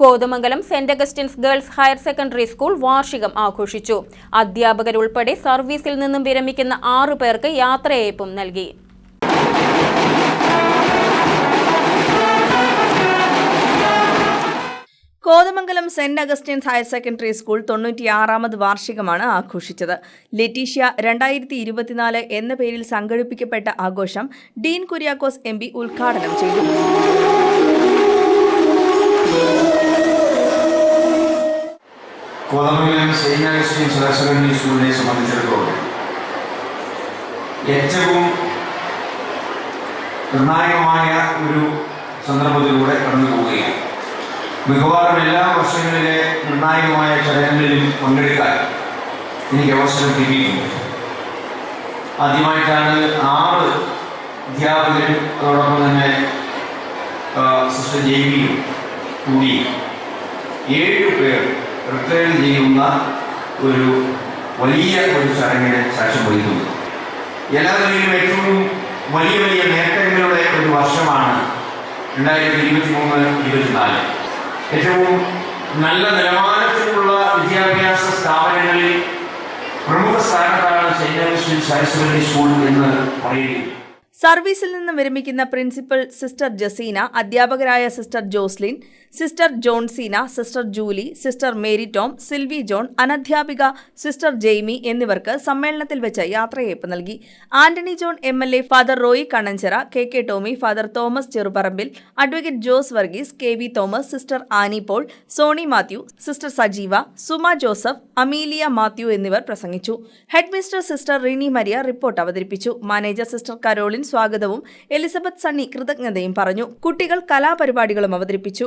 Kothamangalam Saint Augustine's Girls Higher Secondary School വാർഷികം ആഘോഷിച്ചു. അധ്യാപകരുൾപ്പെടെ സർവീസിൽ നിന്നും വിരമിക്കുന്ന ആറു പേർക്ക് യാത്രയയപ്പും നൽകി. Kothamangalam Saint Augustine's Higher Secondary School തൊണ്ണൂറ്റിയാറാമത് വാർഷികമാണ് ആഘോഷിച്ചത്. ലെറ്റീഷ്യ രണ്ടായിരത്തി ഇരുപത്തിനാല് എന്ന പേരിൽ സംഘടിപ്പിക്കപ്പെട്ട ആഘോഷം ഡീൻ കുര്യാക്കോസ് എം ഉദ്ഘാടനം ചെയ്തു. കോതമംഗലം അഗസ്റ്റീൻസ് ഹയർ സെക്കൻഡറി സ്കൂളിനെ സംബന്ധിച്ചിടത്തോളം ഏറ്റവും നിർണായകമായ ഒരു സന്ദർഭത്തിലൂടെ കടന്നു പോവുകയാണ്. മിക്കവാറും എല്ലാ വർഷങ്ങളിലെ നിർണായകമായ ചടങ്ങുകളിലും പങ്കെടുക്കാൻ എനിക്ക് അവസരം കിട്ടിയിട്ടുണ്ട്. ആദ്യമായിട്ടാണ് ആറ് അധ്യാപകരും അതോടൊപ്പം തന്നെ സിസ്റ്റർ ജെയ്മിയും കൂടി. ഏഴ് പേർ റിട്ടയർ ചെയ്യുന്ന ഒരു വലിയ ഒരു ചടങ്ങിന് സാക്ഷ്യം വഹിക്കുന്നു എല്ലാ ഏറ്റവും വലിയ വലിയ നേട്ടങ്ങളുടെ ഒരു വർഷമാണ് രണ്ടായിരത്തി ഇരുപത്തി മൂന്ന് ഇരുപത്തിനാല്. ഏറ്റവും നല്ല നിലവാരത്തിലുള്ള വിദ്യാഭ്യാസ സ്ഥാപനങ്ങളിൽ പ്രമുഖ സ്ഥാനത്താണ് സെന്റ് അഗസ്റ്റിൻസ് സരസ്വതി സ്കൂൾ എന്ന് പറയുകയും സർവീസിൽ നിന്ന് വിരമിക്കുന്ന പ്രിൻസിപ്പൽ സിസ്റ്റർ ജസീന അധ്യാപകരായ sister Joslin sister Johnseena sister Julie sister Mary Tom Silvy John അനധ്യാപിക sister Jaimy എന്നിവർക്ക് സമ്മേളനത്തിൽ വെച്ച് യാത്രയയപ്പ് നൽകി. Antony John M L A father Roy Kannanchira K K Tomy father Thomas Cherupparambil advocate Jose Varghese K V Thomas sister Annie Paul Sony Mathew sister Sajeeva Suma Joseph Amelia Mathew എന്നിവർ പ്രസംഗിച്ചു. Headmistress sister Rini Maria report അവതരിപ്പിച്ചു. Manager sister Caroline സ്വാഗതവും Elizabeth Sunny കൃതജ്ഞതയും പറഞ്ഞു. കുട്ടികൾ കലാപരിപാടികളും അവതരിപ്പിച്ചു.